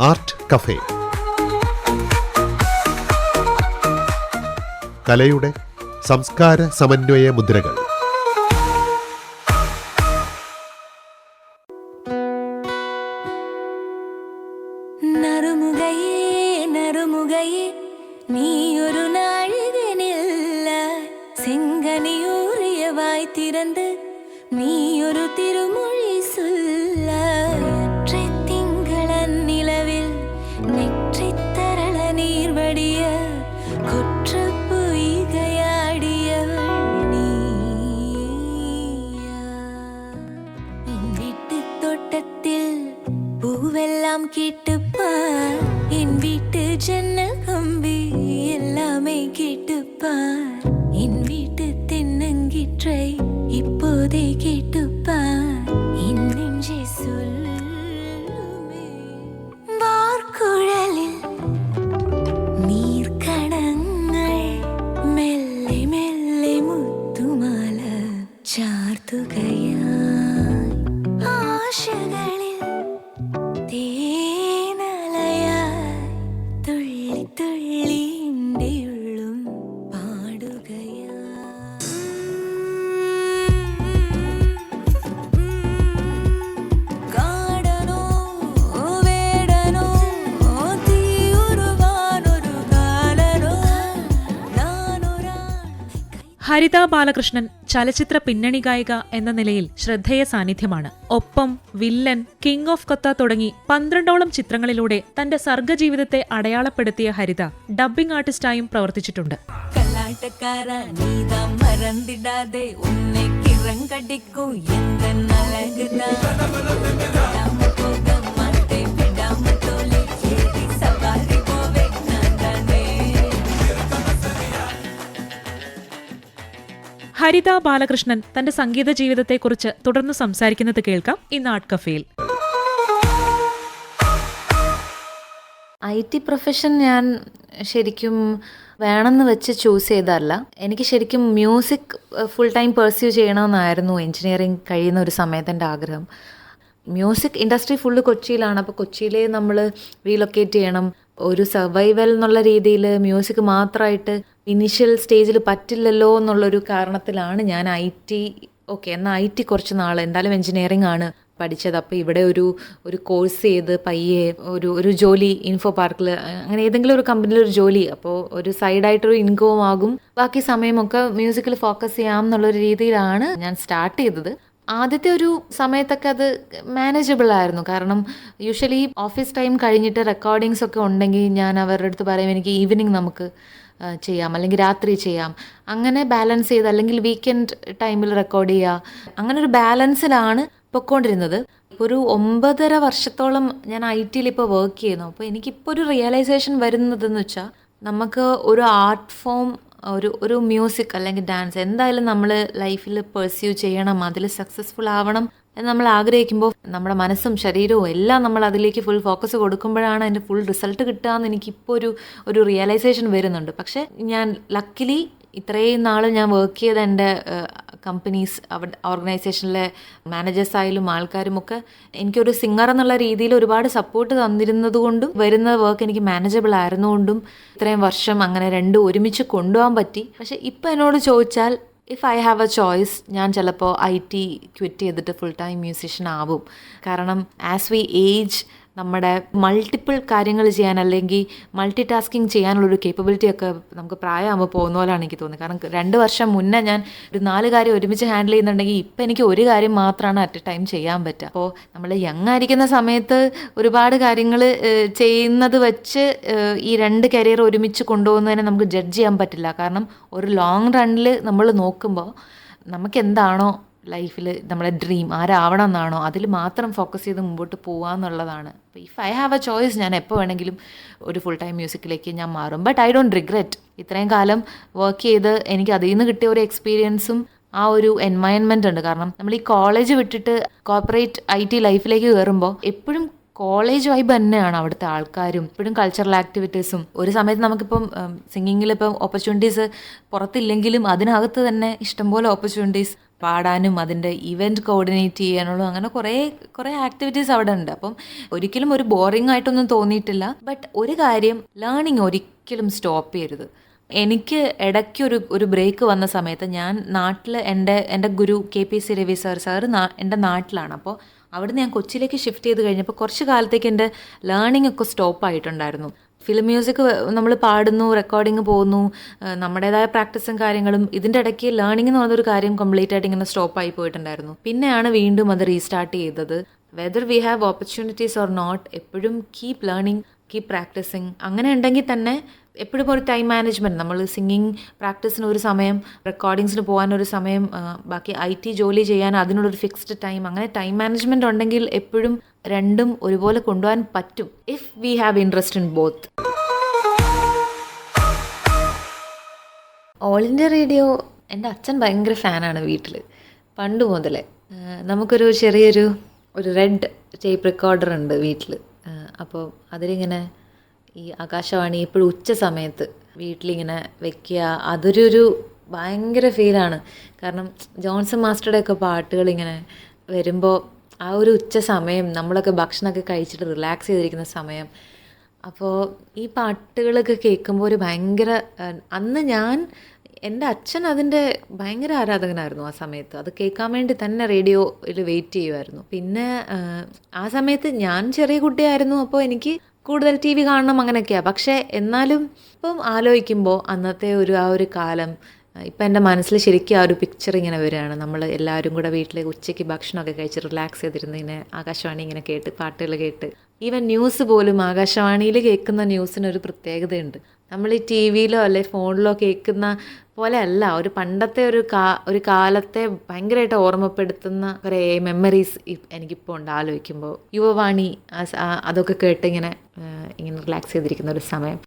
Art cafe. കലയുടെ സംസ്കാര സമന്വയ മുദ്രകൾ. നീയൊരു നാഴികനില്ല. നീയൊരു തിരുമൊഴി സുല്ല. எல்லாம் கேட்டுப்பார் என் வீட்டு ஜன்னல் கம்பி எல்லாமே கேட்டுப்பார் என் வீட்டு தென்னங்கிற்றை ഹരിത ബാലകൃഷ്ണൻ ചലച്ചിത്ര പിന്നണി ഗായിക എന്ന നിലയിൽ ശ്രദ്ധേയ സാന്നിധ്യമാണ്. ഒപ്പം വില്ലൻ കിങ് ഓഫ് കത്ത തുടങ്ങി പന്ത്രണ്ടോളം ചിത്രങ്ങളിലൂടെ തന്റെ സർഗജീവിതത്തെ അടയാളപ്പെടുത്തിയ ഹരിത ഡബ്ബിംഗ് ആർട്ടിസ്റ്റായും പ്രവർത്തിച്ചിട്ടുണ്ട്. മറന്നിടാതെ ഉന്നെ കിറങ്കടിക്കൂ എന്തൻ ഹരിത ബാലകൃഷ്ണൻ തന്റെ സംഗീത ജീവിതത്തെക്കുറിച്ച് തുടർന്ന് സംസാരിക്കുന്നത് കേൾക്കാം ഇന്ന് ആർട്ട് കഫേയിൽ. ഐ ടി പ്രൊഫഷൻ ഞാൻ ശരിക്കും വേണമെന്ന് വെച്ച് ചൂസ് ചെയ്തതല്ല. എനിക്ക് ശരിക്കും മ്യൂസിക് ഫുൾ ടൈം പെർസ്യൂ ചെയ്യണമെന്നായിരുന്നു എൻജിനീയറിങ് കഴിയുന്ന ഒരു സമയത്ത് എന്റെ ആഗ്രഹം. മ്യൂസിക് ഇൻഡസ്ട്രി ഫുള്ള് കൊച്ചിയിലാണ്. അപ്പോൾ കൊച്ചിയിലേ നമ്മൾ റീലൊക്കേറ്റ് ചെയ്യണം. ഒരു സർവൈവൽ എന്നുള്ള രീതിയിൽ മ്യൂസിക് മാത്രമായിട്ട് ഇനിഷ്യൽ സ്റ്റേജിൽ പറ്റില്ലല്ലോ എന്നുള്ളൊരു കാരണത്തിലാണ് ഞാൻ ഐ ടി ഓക്കെ എന്നാൽ ഐ ടി കുറച്ച് നാൾ എന്തായാലും എൻജിനീയറിംഗ് ആണ് പഠിച്ചത്. അപ്പോൾ ഇവിടെ ഒരു ഒരു കോഴ്സ് ചെയ്ത് പയ്യെ ഒരു ഒരു ജോലി ഇൻഫോ പാർക്കിൽ അങ്ങനെ ഏതെങ്കിലും ഒരു കമ്പനിയിൽ ഒരു ജോലി. അപ്പോൾ ഒരു സൈഡായിട്ടൊരു ഇൻകവും ആകും. ബാക്കി സമയമൊക്കെ മ്യൂസിക്കിൽ ഫോക്കസ് ചെയ്യാം എന്നുള്ളൊരു രീതിയിലാണ് ഞാൻ സ്റ്റാർട്ട് ചെയ്തത്. ആദ്യത്തെ ഒരു സമയത്തൊക്കെ അത് മാനേജബിൾ ആയിരുന്നു. കാരണം യൂഷ്വലി ഓഫീസ് ടൈം കഴിഞ്ഞിട്ട് റെക്കോർഡിങ്സ് ഒക്കെ ഉണ്ടെങ്കിൽ ഞാൻ അവരുടെ അടുത്ത് പറയും എനിക്ക് ഈവനിങ് നമുക്ക് ചെയ്യാം. അല്ലെങ്കിൽ രാത്രി ചെയ്യാം. അങ്ങനെ ബാലൻസ് ചെയ്ത് അല്ലെങ്കിൽ വീക്കെൻഡ് ടൈമിൽ റെക്കോർഡ് ചെയ്യുക അങ്ങനെ ഒരു ബാലൻസിലാണ് പൊയ്ക്കൊണ്ടിരുന്നത് ഇപ്പോൾ ഒരു ഒമ്പതര വർഷത്തോളം ഞാൻ ഐ ടിയിൽ ഇപ്പോൾ വർക്ക് ചെയ്യുന്നു. അപ്പോൾ എനിക്കിപ്പോൾ ഒരു റിയലൈസേഷൻ വരുന്നതെന്ന് വെച്ചാൽ നമുക്ക് ഒരു ആർട്ട് ഫോം ഒരു ഒരു മ്യൂസിക് അല്ലെങ്കിൽ ഡാൻസ് എന്തായാലും നമ്മൾ ലൈഫിൽ പെർസ്യൂ ചെയ്യണം അതിൽ സക്സസ്ഫുൾ ആവണം എന്ന് നമ്മൾ ആഗ്രഹിക്കുമ്പോൾ നമ്മുടെ മനസ്സും ശരീരവും എല്ലാം നമ്മൾ അതിലേക്ക് ഫുൾ ഫോക്കസ് കൊടുക്കുമ്പോഴാണ് അതിന്റെ ഫുൾ റിസൾട്ട് കിട്ടുക എന്ന് എനിക്കിപ്പോൾ ഒരു ഒരു റിയലൈസേഷൻ വരുന്നുണ്ട്. പക്ഷേ ഞാൻ ലക്കിലി ഇത്രയും നാൾ ഞാൻ വർക്ക് ചെയ്ത എന്റെ കമ്പനീസ് അവിടെ ഓർഗനൈസേഷനിലെ മാനേജേഴ്സായാലും ആൾക്കാരും ഒക്കെ എനിക്കൊരു സിംഗർ എന്നുള്ള രീതിയിൽ ഒരുപാട് സപ്പോർട്ട് തന്നിരുന്നത് കൊണ്ടും വരുന്ന വർക്ക് എനിക്ക് മാനേജബിൾ ആയിരുന്നുകൊണ്ടും ഇത്രയും വർഷം അങ്ങനെ രണ്ടും ഒരുമിച്ച് കൊണ്ടുപോകാൻ പറ്റി. പക്ഷേ ഇപ്പം എന്നോട് ചോദിച്ചാൽ if I have a choice ഞാൻ ചിലപ്പോൾ ഐ ടി ക്വിറ്റ് ചെയ്തിട്ട് ഫുൾ ടൈം മ്യൂസിഷ്യൻ ആവും. കാരണം ആസ് വി ഏജ് നമ്മുടെ മൾട്ടിപ്പിൾ കാര്യങ്ങൾ ചെയ്യാൻ അല്ലെങ്കിൽ മൾട്ടി ടാസ്കിങ് ചെയ്യാനുള്ളൊരു കേപ്പബിലിറ്റി ഒക്കെ നമുക്ക് പ്രായമാകുമ്പോൾ പോകുന്ന പോലെയാണ് എനിക്ക് തോന്നുന്നത്. കാരണം രണ്ട് വർഷം മുന്നേ ഞാൻ ഒരു നാല് കാര്യം ഒരുമിച്ച് ഹാൻഡിൽ ചെയ്യുന്നുണ്ടെങ്കിൽ ഇപ്പം എനിക്ക് ഒരു കാര്യം മാത്രമാണ് അറ്റ് എ ടൈം ചെയ്യാൻ പറ്റുക. അപ്പോൾ നമ്മൾ യങ് ആയിരിക്കുന്ന സമയത്ത് ഒരുപാട് കാര്യങ്ങൾ ചെയ്യുന്നത് വെച്ച് ഈ രണ്ട് കരിയർ ഒരുമിച്ച് കൊണ്ടുപോകുന്നതിനെ നമുക്ക് ജഡ്ജ് ചെയ്യാൻ പറ്റില്ല. കാരണം ഒരു ലോങ് റണ്ണിൽ നമ്മൾ നോക്കുമ്പോൾ നമുക്ക് എന്താണോ ലൈഫിൽ നമ്മളെ ഡ്രീം ആരാവണം എന്നാണോ അതിൽ മാത്രം ഫോക്കസ് ചെയ്ത് മുമ്പോട്ട് പോകാമെന്നുള്ളതാണ് അപ്പോൾ if I have a choice ഞാൻ എപ്പോൾ വേണമെങ്കിലും ഒരു ഫുൾ ടൈം മ്യൂസിക്കിലേക്ക് ഞാൻ മാറും. ബട്ട് ഐ ഡോണ്ട് റിഗ്രറ്റ് ഇത്രയും കാലം വർക്ക് ചെയ്ത് എനിക്ക് അതിൽ നിന്ന് കിട്ടിയ ഒരു എക്സ്പീരിയൻസും ആ ഒരു എൻവയൺമെന്റ് ഉണ്ട്. കാരണം നമ്മൾ ഈ കോളേജ് വിട്ടിട്ട് കോർപ്പറേറ്റ് ഐ ടി ലൈഫിലേക്ക് കയറുമ്പോൾ എപ്പോഴും കോളേജ് വൈബ് തന്നെയാണ് അവിടുത്തെ ആൾക്കാരും ഇപ്പോഴും കൾച്ചറൽ ആക്ടിവിറ്റീസും ഒരു സമയത്ത് നമുക്കിപ്പം സിംഗിങ്ങിൽ ഇപ്പം ഓപ്പർച്യൂണിറ്റീസ് പുറത്തില്ലെങ്കിലും അതിനകത്ത് തന്നെ ഇഷ്ടംപോലെ ഓപ്പർച്യൂണിറ്റീസ് പാടാനും അതിന്റെ ഇവന്റ് കോർഡിനേറ്റ് ചെയ്യാനുള്ളൂ അങ്ങനെ കുറേ കുറേ ആക്ടിവിറ്റീസ് അവിടെ ഉണ്ട്. അപ്പം ഒരിക്കലും ഒരു ബോറിംഗ് ആയിട്ടൊന്നും തോന്നിയിട്ടില്ല. ബട്ട് ഒരു കാര്യം ലേണിംഗ് ഒരിക്കലും സ്റ്റോപ്പ് ചെയ്യരുത്. എനിക്ക് ഇടയ്ക്ക് ഒരു ഒരു ബ്രേക്ക് വന്ന സമയത്ത് ഞാൻ നാട്ടിൽ എന്റെ എന്റെ ഗുരു K P C Ravi sir sir എന്റെ നാട്ടിലാണ്. അപ്പോൾ അവിടുന്ന് ഞാൻ കൊച്ചിയിലേക്ക് ഷിഫ്റ്റ് ചെയ്ത് കഴിഞ്ഞപ്പോൾ കുറച്ച് കാലത്തേക്ക് എന്റെ ലേണിംഗ് ഒക്കെ സ്റ്റോപ്പ് ആയിട്ടുണ്ടായിരുന്നു. ഫിലിം മ്യൂസിക് നമ്മൾ പാടുന്നു റെക്കോർഡിങ് പോകുന്നു നമ്മുടേതായ പ്രാക്ടീസും കാര്യങ്ങളും ഇതിന്റെ ഇടയ്ക്ക് ലേണിംഗ് എന്ന് പറഞ്ഞൊരു കാര്യം കംപ്ലീറ്റ് ആയിട്ട് ഇങ്ങനെ സ്റ്റോപ്പ് ആയി പോയിട്ടുണ്ടായിരുന്നു. പിന്നെയാണ് വീണ്ടും അത് റീസ്റ്റാർട്ട് ചെയ്തത്. Whether we have opportunities or not എപ്പോഴും കീപ് ലേണിംഗ് കീപ് പ്രാക്ടീസിങ് അങ്ങനെ ഉണ്ടെങ്കിൽ തന്നെ എപ്പോഴും ഒരു ടൈം മാനേജ്മെന്റ് നമ്മൾ സിംഗിങ് പ്രാക്ടീസിന് ഒരു സമയം റെക്കോർഡിങ്സിന് പോകാൻ ഒരു സമയം ബാക്കി ഐ ടി ജോലി ചെയ്യാൻ അതിനുള്ളൊരു ഫിക്സ്ഡ് ടൈം അങ്ങനെ ടൈം മാനേജ്മെന്റ് ഉണ്ടെങ്കിൽ എപ്പോഴും രണ്ടും ഒരുപോലെ കൊണ്ടുപോകാൻ പറ്റും if we have interest in both All India Radio എന്റെ അച്ഛൻ ഭയങ്കര ഫാനാണ് വീട്ടിൽ പണ്ട് മുതലേ നമുക്കൊരു ചെറിയൊരു ഒരു റെഡ് ടേപ്പ് റെക്കോർഡർ ഉണ്ട് വീട്ടിൽ അപ്പോൾ അതിലിങ്ങനെ ഈ ആകാശവാണി എപ്പോഴും ഉച്ച സമയത്ത് വീട്ടിലിങ്ങനെ വെക്കുക അതൊരു ഒരു ഭയങ്കര ഫീലാണ് കാരണം ജോൺസൺ മാസ്റ്ററുടെ ഒക്കെ പാട്ടുകൾ ഇങ്ങനെ വരുമ്പോൾ ആ ഒരു ഉച്ച സമയം നമ്മളൊക്കെ ഭക്ഷണമൊക്കെ കഴിച്ചിട്ട് റിലാക്സ് ചെയ്തിരിക്കുന്ന സമയം അപ്പോൾ ഈ പാട്ടുകളൊക്കെ കേൾക്കുമ്പോൾ ഒരു ഭയങ്കര അന്ന് ഞാൻ എന്റെ അച്ഛൻ അതിന്റെ ഭയങ്കര ആരാധകനായിരുന്നു ആ സമയത്ത്. അത് കേൾക്കാൻ വേണ്ടി തന്നെ റേഡിയോയിൽ വെയിറ്റ് ചെയ്യുമായിരുന്നു പിന്നെ ആ, സമയത്ത് ഞാൻ ചെറിയ കുട്ടിയായിരുന്നു അപ്പോൾ എനിക്ക് കൂടുതൽ ടി വി കാണണം അങ്ങനെയൊക്കെയാണ് പക്ഷേ എന്നാലും ഇപ്പം ആലോചിക്കുമ്പോൾ അന്നത്തെ ഒരു ആ ഒരു കാലം ഇപ്പം എന്റെ മനസ്സിൽ ശരിക്കും ആ ഒരു പിക്ചർ ഇങ്ങനെ വരികയാണ്. നമ്മൾ എല്ലാവരും കൂടെ വീട്ടിലേക്ക് ഉച്ചയ്ക്ക് ഭക്ഷണമൊക്കെ കഴിച്ച് റിലാക്സ് ചെയ്തിരുന്ന് ഇങ്ങനെ ആകാശവാണി ഇങ്ങനെ കേട്ട് പാട്ടുകൾ കേട്ട് ഈവൻ ന്യൂസ് പോലും ആകാശവാണിയിൽ കേൾക്കുന്ന ന്യൂസിനൊരു പ്രത്യേകതയുണ്ട്. നമ്മൾ ഈ ടി വിയിലോ അല്ലെ ഫോണിലോ കേൾക്കുന്ന പോലെ അല്ല ഒരു പണ്ടത്തെ ഒരു കാ ഒരു കാലത്തെ ഭയങ്കരമായിട്ട് ഓർമ്മപ്പെടുത്തുന്ന കുറേ മെമ്മറീസ് എനിക്കിപ്പോൾ ഉണ്ട് ആലോചിക്കുമ്പോൾ യുവവാണി അതൊക്കെ കേട്ട് ഇങ്ങനെ ഇങ്ങനെ റിലാക്സ് ചെയ്തിരിക്കുന്ന ഒരു സമയം.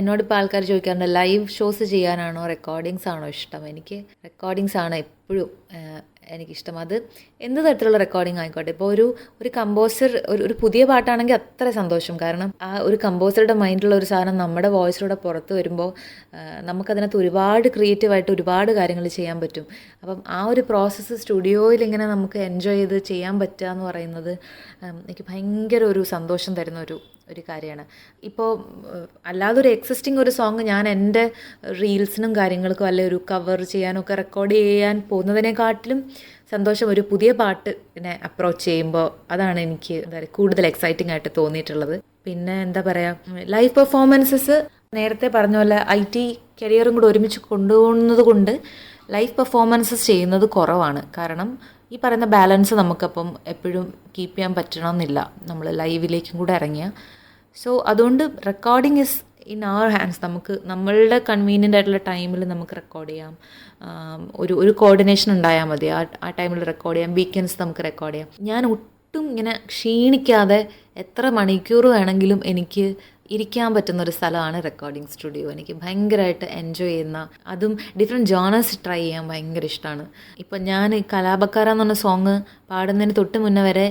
എന്നോട് ഇപ്പോൾ ആൾക്കാർ ചോദിക്കാറുണ്ട് ലൈവ് ഷോസ് ചെയ്യാനാണോ? റെക്കോർഡിങ്സ് ആണോ ഇഷ്ടം? എനിക്ക് റെക്കോർഡിങ്സ് ആണ് എപ്പോഴും എനിക്കിഷ്ടം. അത് എന്ത് തരത്തിലുള്ള റെക്കോർഡിംഗ് ആയിക്കോട്ടെ. ഇപ്പോൾ ഒരു ഒരു കമ്പോസർ ഒരു ഒരു പുതിയ പാട്ടാണെങ്കിൽ അത്ര സന്തോഷം. കാരണം ആ ഒരു കമ്പോസറുടെ മൈൻഡിലുള്ള ഒരു സാധനം നമ്മുടെ വോയിസിലൂടെ പുറത്ത് വരുമ്പോൾ നമുക്കതിനകത്ത് ഒരുപാട് ക്രിയേറ്റീവായിട്ട് ഒരുപാട് കാര്യങ്ങൾ ചെയ്യാൻ പറ്റും. അപ്പം ആ ഒരു പ്രോസസ്സ് സ്റ്റുഡിയോയിൽ ഇങ്ങനെ നമുക്ക് എൻജോയ് ചെയ്ത് ചെയ്യാൻ പറ്റുക എന്ന് പറയുന്നത് എനിക്ക് ഭയങ്കര ഒരു സന്തോഷം തരുന്ന ഒരു ഒരു കാര്യമാണ്. ഇപ്പോൾ അല്ലാതെ ഒരു എക്സിസ്റ്റിംഗ് ഒരു സോങ് ഞാൻ എന്റെ റീൽസിനും കാര്യങ്ങൾക്കും അല്ലെ ഒരു കവർ ചെയ്യാനൊക്കെ റെക്കോർഡ് ചെയ്യാൻ പോകുന്നതിനെക്കാട്ടിലും സന്തോഷം ഒരു പുതിയ പാട്ട് പാട്ടിനെ അപ്രോച്ച് ചെയ്യുമ്പോൾ അതാണ് എനിക്ക് എന്താ പറയുക കൂടുതൽ എക്സൈറ്റിംഗ് ആയിട്ട് തോന്നിയിട്ടുള്ളത്. പിന്നെ എന്താ പറയുക ലൈവ് പെർഫോമൻസസ് നേരത്തെ പറഞ്ഞ പോലെ ഐ ടി കരിയറും കൂടെ ഒരുമിച്ച് കൊണ്ടുപോകുന്നത് കൊണ്ട് ലൈവ് പെർഫോമൻസസ് ചെയ്യുന്നത് കുറവാണ്. കാരണം ഈ പറയുന്ന ബാലൻസ് നമുക്കപ്പം എപ്പോഴും കീപ്പ് ചെയ്യാൻ പറ്റണമെന്നില്ല. നമ്മൾ ലൈവിലേക്കും കൂടെ ഇറങ്ങിയ സോ അതുകൊണ്ട് recording is in our hands നമുക്ക് നമ്മളുടെ കൺവീനിയന്റ് ആയിട്ടുള്ള ടൈമിൽ നമുക്ക് റെക്കോർഡ് ചെയ്യാം. ഒരു ഒരു കോർഡിനേഷൻ ഉണ്ടായാൽ മതി. ആ ആ ടൈമിൽ റെക്കോർഡ് ചെയ്യാം. വീക്കെൻഡ്സ് നമുക്ക് റെക്കോർഡ് ചെയ്യാം. ഞാൻ ഒട്ടും ഇങ്ങനെ ക്ഷീണിക്കാതെ എത്ര മണിക്കൂർ വേണമെങ്കിലും എനിക്ക് ഇരിക്കാൻ പറ്റുന്ന ഒരു സ്ഥലമാണ് റെക്കോർഡിംഗ് സ്റ്റുഡിയോ എനിക്ക് ഭയങ്കരമായിട്ട് എൻജോയ് ചെയ്യുന്ന അതും ഡിഫറെന്റ് ജോണേഴ്സ് ട്രൈ ചെയ്യാൻ ഭയങ്കര ഇഷ്ടമാണ് ഇപ്പം ഞാൻ കലാപക്കാര എന്ന് പറഞ്ഞ സോങ് പാടുന്നതിന് തൊട്ട് മുന്നേ വരെ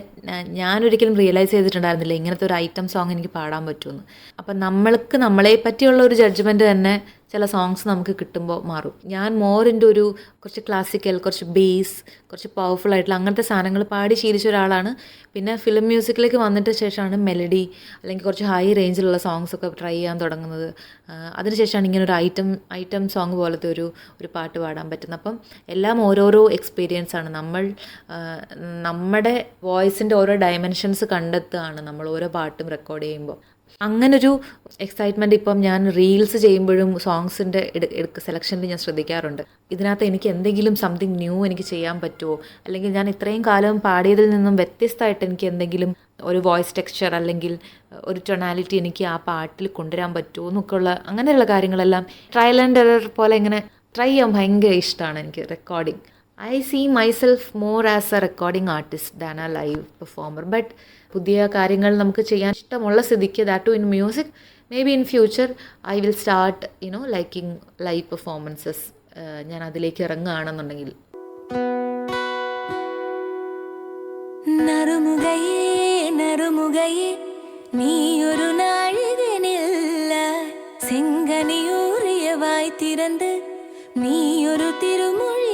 ഞാനൊരിക്കലും റിയലൈസ് ചെയ്തിട്ടുണ്ടായിരുന്നില്ല ഇങ്ങനത്തെ ഒരു ഐറ്റം സോങ് എനിക്ക് പാടാൻ പറ്റുമെന്ന് അപ്പം നമ്മൾക്ക് നമ്മളെ പറ്റിയുള്ള ഒരു ജഡ്ജ്മെന്റ് തന്നെ ചില സോങ്സ് നമുക്ക് കിട്ടുമ്പോൾ മാറും. ഞാൻ മോറിന്റെ ഒരു കുറച്ച് ക്ലാസിക്കൽ കുറച്ച് ബേസ് കുറച്ച് പവർഫുൾ ആയിട്ടുള്ള അങ്ങനത്തെ സാധനങ്ങൾ പാടി ശീലിച്ച ഒരാളാണ്. പിന്നെ ഫിലിം മ്യൂസിക്കിലേക്ക് വന്നിട്ട് ശേഷമാണ് മെലഡി അല്ലെങ്കിൽ കുറച്ച് ഹൈ റേഞ്ചിലുള്ള സോങ്സ് ഒക്കെ ട്രൈ ചെയ്യാൻ തുടങ്ങുന്നത്. അതിനുശേഷമാണ് ഇങ്ങനെ ഒരു ഐറ്റം ഐറ്റം സോങ് പോലത്തെ ഒരു ഒരു പാട്ട് പാടാൻ പറ്റുന്നത്. അപ്പം എല്ലാം ഓരോരോ എക്സ്പീരിയൻസ് ആണ്. നമ്മൾ നമ്മുടെ വോയിസിന്റെ ഓരോ ഡയമെൻഷൻസ് കണ്ടെത്തുകയാണ് നമ്മൾ ഓരോ പാട്ടും റെക്കോർഡ് ചെയ്യുമ്പോൾ. അങ്ങനൊരു എക്സൈറ്റ്മെന്റ് ഇപ്പം ഞാൻ റീൽസ് ചെയ്യുമ്പോഴും സോങ്സിന്റെ സെലക്ഷനിൽ ഞാൻ ശ്രദ്ധിക്കാറുണ്ട്. ഇതിനകത്ത് എനിക്ക് എന്തെങ്കിലും സംതിങ് ന്യൂ എനിക്ക് ചെയ്യാൻ പറ്റുമോ അല്ലെങ്കിൽ ഞാൻ ഇത്രയും കാലം പാടിയതിൽ നിന്നും വ്യത്യസ്തമായിട്ട് എനിക്ക് എന്തെങ്കിലും ഒരു വോയിസ് ടെക്സ്ചർ അല്ലെങ്കിൽ ഒരു ടൊണാലിറ്റി എനിക്ക് ആ പാട്ടിൽ കൊണ്ടുവരാൻ പറ്റുമോ എന്നൊക്കെയുള്ള അങ്ങനെയുള്ള കാര്യങ്ങളെല്ലാം ട്രയൽ ആൻഡ് എറർ പോലെ ഇങ്ങനെ ട്രൈ ചെയ്യാൻ ഭയങ്കര ഇഷ്ടമാണ് എനിക്ക് recording I see myself more as a recording artist than a live performer but പുതിയ കാര്യങ്ങൾ നമുക്ക് ചെയ്യാൻ ഇഷ്ടമുള്ള സ്ഥിതിക്ക് that too in music maybe in future I will start you know liking live performances ഞാൻ അതിലേക്ക് ഇറങ്ങുകയാണെന്നുണ്ടെങ്കിൽ. നറുമുകയേ നറുമുകയേ നീ ഒരു നീ ഒരു തിരുമൊഴി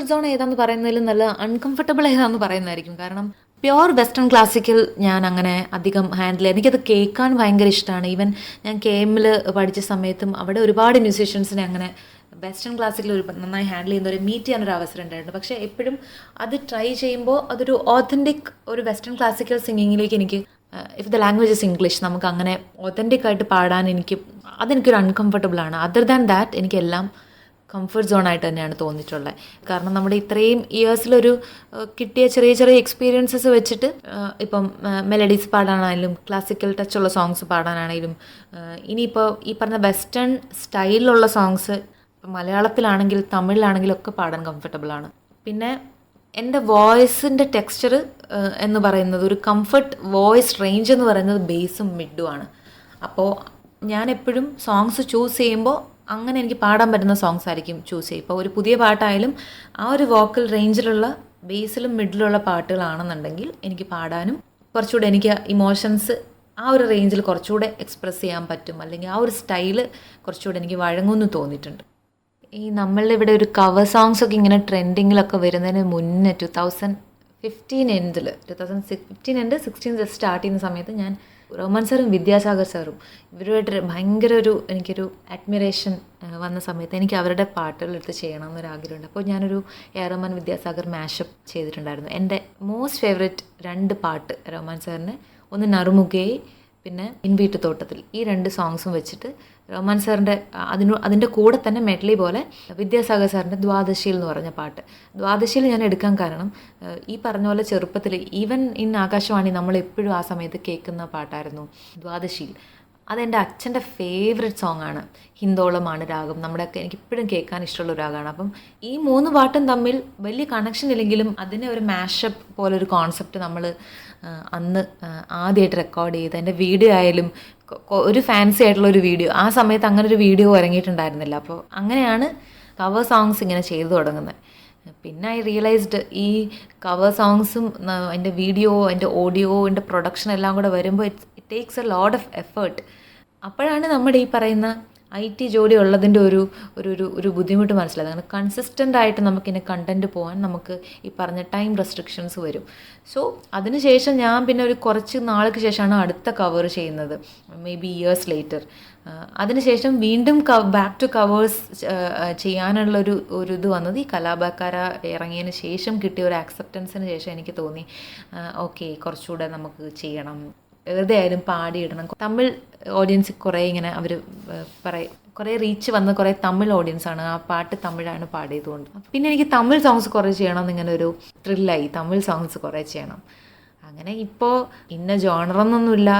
കംഫർട്ട് സോൺ ഏതാന്ന് പറയുന്നതിലും നല്ല അൺകംഫർട്ടബിൾ ഏതാന്ന് പറയുന്നതായിരിക്കും. കാരണം പ്യുവർ വെസ്റ്റേൺ ക്ലാസിക്കൽ ഞാൻ അങ്ങനെ അധികം ഹാൻഡിൽ എനിക്കത് കേൾക്കാൻ ഭയങ്കര ഇഷ്ടമാണ് ഈവൻ ഞാൻ കെ എമ്മിൽ പഠിച്ച സമയത്തും അവിടെ ഒരുപാട് മ്യൂസീഷ്യൻസിനെ അങ്ങനെ വെസ്റ്റേൺ ക്ലാസിക്കൽ ഒരു നന്നായി ഹാൻഡിൽ ചെയ്യുന്നവരെ മീറ്റ് ചെയ്യാനൊരു അവസരം ഉണ്ടായിരുന്നു. പക്ഷേ എപ്പോഴും അത് ട്രൈ ചെയ്യുമ്പോൾ അതൊരു ഓതന്റിക് ഒരു വെസ്റ്റേൺ ക്ലാസിക്കൽ സിംഗിങ്ങിലേക്ക് എനിക്ക് if the language is English നമുക്ക് അങ്ങനെ ഒതന്റിക് ആയിട്ട് പാടാൻ എനിക്ക് അതെനിക്കൊരു അൺകംഫർട്ടബിൾ ആണ്. അതർ ദാൻ ദാറ്റ് എനിക്കെല്ലാം കംഫർട്ട് സോണായിട്ട് തന്നെയാണ് തോന്നിയിട്ടുള്ളത്. കാരണം നമ്മുടെ ഇത്രയും ഇയേഴ്സിലൊരു കിട്ടിയ ചെറിയ ചെറിയ എക്സ്പീരിയൻസസ് വെച്ചിട്ട് ഇപ്പം മെലഡീസ് പാടാനായാലും ക്ലാസിക്കൽ ടച്ചുള്ള സോങ്സ് പാടാനാണെങ്കിലും ഇനിയിപ്പോൾ ഈ പറഞ്ഞ വെസ്റ്റേൺ സ്റ്റൈലിലുള്ള സോങ്സ് മലയാളത്തിലാണെങ്കിൽ തമിഴിലാണെങ്കിലും ഒക്കെ പാടാൻ കംഫർട്ടബിൾ ആണ്. പിന്നെ എന്റെ വോയിസിന്റെ ടെക്സ്ചർ എന്ന് പറയുന്നത് ഒരു കംഫർട്ട് വോയിസ് റേഞ്ച് എന്ന് പറയുന്നത് ബേസും മിഡുമാണ് അപ്പോൾ ഞാൻ എപ്പോഴും സോങ്സ് ചൂസ് ചെയ്യുമ്പോൾ അങ്ങനെ എനിക്ക് പാടാൻ പറ്റുന്ന സോങ്സ് ആയിരിക്കും ചൂസ് ചെയ്യുക. ഇപ്പോൾ ഒരു പുതിയ പാട്ടായാലും ആ ഒരു വോക്കൽ റേഞ്ചിലുള്ള ബേസിലും മിഡിലുള്ള പാട്ടുകളാണെന്നുണ്ടെങ്കിൽ എനിക്ക് പാടാനും കുറച്ചുകൂടെ എനിക്ക് ഇമോഷൻസ് ആ ഒരു റേഞ്ചിൽ കുറച്ചുകൂടെ എക്സ്പ്രസ് ചെയ്യാൻ പറ്റും. അല്ലെങ്കിൽ ആ ഒരു സ്റ്റൈൽ കുറച്ചുകൂടെ എനിക്ക് വഴങ്ങുമെന്ന് തോന്നിയിട്ടുണ്ട്. ഈ നമ്മളുടെ ഇവിടെ ഒരു കവർ സോങ്സ് ഒക്കെ ഇങ്ങനെ ട്രെൻഡിങ്ങിലൊക്കെ വരുന്നതിന് മുന്നേ ടു തൗസൻഡ് ഫിഫ്റ്റീൻ എൻഡിൽ two thousand sixteen end sixteen start ചെയ്യുന്ന സമയത്ത് ഞാൻ റോമൻ സാറും വിദ്യാസാഗർ സാറും ഇവരുമായിട്ട് ഭയങ്കര ഒരു എനിക്കൊരു അഡ്മിറേഷൻ വന്ന സമയത്ത് എനിക്ക് അവരുടെ പാട്ടുകളെടുത്ത് ചെയ്യണം എന്നൊരു ആഗ്രഹമുണ്ട് അപ്പോൾ ഞാനൊരു എ റഹ്മാൻ വിദ്യാസാഗർ മാഷപ്പ് ചെയ്തിട്ടുണ്ടായിരുന്നു. എന്റെ മോസ്റ്റ് ഫേവറേറ്റ് രണ്ട് പാട്ട് റഹ്മാൻ സാറിന് ഒന്ന് നറുമുഖേ പിന്നെ ഇൻവീട്ട് തോട്ടത്തിൽ ഈ രണ്ട് സോങ്സും വെച്ചിട്ട് റഹ്മാൻ സാറിന്റെ അതിനു അതിന്റെ കൂടെ തന്നെ മെഡ്ലി പോലെ വിദ്യാസാഗർ സാറിന്റെ ദ്വാദശിയിൽ എന്ന് പറഞ്ഞ പാട്ട്. ദ്വാദശിയിൽ ഞാൻ എടുക്കാൻ കാരണം ഈ പറഞ്ഞ പോലെ ചെറുപ്പത്തിൽ ഈവൻ ഇൻ ആകാശവാണി നമ്മൾ എപ്പോഴും ആ സമയത്ത് കേൾക്കുന്ന പാട്ടായിരുന്നു ദ്വാദശിയിൽ. അതെന്റെ അച്ഛന്റെ ഫേവറേറ്റ് ആണ്. ഹിന്ദോളമാണ് രാഗം. നമ്മുടെയൊക്കെ എനിക്ക് ഇപ്പോഴും കേൾക്കാൻ ഇഷ്ടമുള്ള ഒരു രാഗമാണ് അപ്പം ഈ മൂന്ന് പാട്ടും തമ്മിൽ വലിയ കണക്ഷൻ ഇല്ലെങ്കിലും അതിനെ ഒരു മാഷപ്പ് പോലൊരു കോൺസെപ്റ്റ് നമ്മൾ അന്ന് ആദ്യമായിട്ട് റെക്കോർഡ് ചെയ്ത് എന്റെ വീഡിയോ ആയാലും ഒരു ഫാൻസി ആയിട്ടുള്ള ഒരു വീഡിയോ ആ സമയത്ത് അങ്ങനെ ഒരു വീഡിയോ ഇറങ്ങിയിട്ടുണ്ടായിരുന്നില്ല. അപ്പോൾ അങ്ങനെയാണ് കവർ സോങ്സ് ഇങ്ങനെ ചെയ്തു തുടങ്ങുന്നത് പിന്നെ ഐ റിയലൈസ്ഡ് ഈ കവർ സോങ്സും എന്റെ വീഡിയോ എന്റെ ഓഡിയോ എന്റെ പ്രൊഡക്ഷൻ എല്ലാം കൂടെ വരുമ്പോൾ it takes a load of effort അപ്പോഴാണ് നമ്മുടെ ഈ പറയുന്ന ഐ ടി ജോലി ഉള്ളതിന്റെ ഒരു ഒരു ഒരു ഒരു ബുദ്ധിമുട്ട് മനസ്സിലായത്. കാരണം കൺസിസ്റ്റന്റ് ആയിട്ട് നമുക്കിങ്ങനെ കണ്ടന്റ് പോകാൻ നമുക്ക് ഈ പറഞ്ഞ ടൈം റെസ്ട്രിക്ഷൻസ് വരും. സോ അതിനുശേഷം ഞാൻ പിന്നെ ഒരു കുറച്ച് നാൾക്ക് ശേഷമാണ് അടുത്ത കവർ ചെയ്യുന്നത്. മേ ബി ഇയേഴ്സ് ലേറ്റർ അതിനുശേഷം വീണ്ടും ബാക്ക് ടു കവേഴ്സ് ചെയ്യാനുള്ളൊരു ഒരു ഇത് വന്നത് ഈ കലാപക്കാര ഇറങ്ങിയതിന് ശേഷം കിട്ടിയ ഒരു ആക്സെപ്റ്റൻസിന് ശേഷം എനിക്ക് തോന്നി. ഓക്കെ കുറച്ചുകൂടെ നമുക്ക് ചെയ്യണം. വെറുതെ ആയാലും പാടിയിടണം. തമിഴ് ഓഡിയൻസ് കുറേ ഇങ്ങനെ അവർ പറയും കുറേ റീച്ച് വന്ന കുറേ തമിഴ് ഓഡിയൻസ് ആണ്. ആ പാട്ട് തമിഴാണ് പാടിയതുകൊണ്ട്. പിന്നെ എനിക്ക് തമിഴ് സോങ്സ് കുറേ ചെയ്യണം എന്നിങ്ങനെ ഒരു ത്രില്ലായി തമിഴ് സോങ്സ് കുറേ ചെയ്യണം. അങ്ങനെ ഇപ്പോൾ ഇന്ന ജോണറൊന്നൊന്നുമില്ല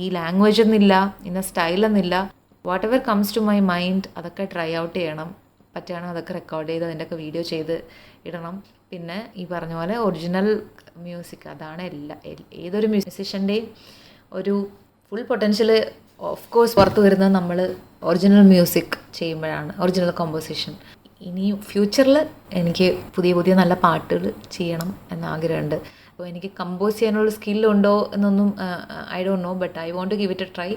ഈ ലാംഗ്വേജ് ഒന്നുമില്ല ഇന്ന സ്റ്റൈലൊന്നുമില്ല whatever comes to my mind അതൊക്കെ ട്രൈ ഔട്ട് ചെയ്യണം. പറ്റുകയാണെങ്കിൽ അതൊക്കെ റെക്കോർഡ് ചെയ്ത് അതിന്റെയൊക്കെ വീഡിയോ ചെയ്ത് ഇടണം. പിന്നെ ഈ പറഞ്ഞ പോലെ ഒറിജിനൽ മ്യൂസിക് അതാണ് എല്ലാ ഏതൊരു മ്യൂസിഷ്യന്റെയും ഒരു ഫുൾ പൊട്ടൻഷ്യൽ ഓഫ് കോഴ്സ് പുറത്ത് വരുന്നത് നമ്മൾ ഒറിജിനൽ മ്യൂസിക് ചെയ്യുമ്പോഴാണ് ഒറിജിനൽ കോമ്പോസിഷൻ ഇനി ഫ്യൂച്ചറിൽ എനിക്ക് പുതിയ പുതിയ നല്ല പാട്ടുകൾ ചെയ്യണം എന്ന ആഗ്രഹമുണ്ട് അപ്പോൾ എനിക്ക് കമ്പോസ് ചെയ്യാനുള്ള സ്കില്ലുണ്ടോ എന്നൊന്നും I don't know but I want to give it a try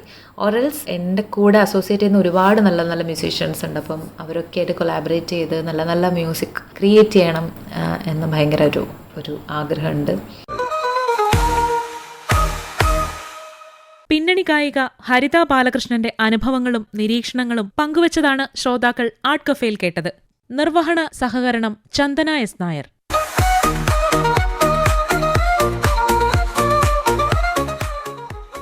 ഓറൽസ് എന്റെ കൂടെ അസോസിയേറ്റ് ചെയ്യുന്ന ഒരുപാട് നല്ല നല്ല മ്യൂസീഷ്യൻസ് ഉണ്ട്. അപ്പം അവരൊക്കെ ആയിട്ട് കൊലാബറേറ്റ് ചെയ്ത് നല്ല നല്ല മ്യൂസിക് ക്രിയേറ്റ് ചെയ്യണം എന്ന് ഭയങ്കര ഒരു ഒരു ആഗ്രഹമുണ്ട്. പിന്നണി ഗായിക ഹരിത ബാലകൃഷ്ണന്റെ അനുഭവങ്ങളും നിരീക്ഷണങ്ങളും പങ്കുവച്ചതാണ് ശ്രോതാക്കൾ ആർട്ട് കഫേയിൽ കേട്ടത്. നിർവഹണ സഹകരണം Chandana S Nair.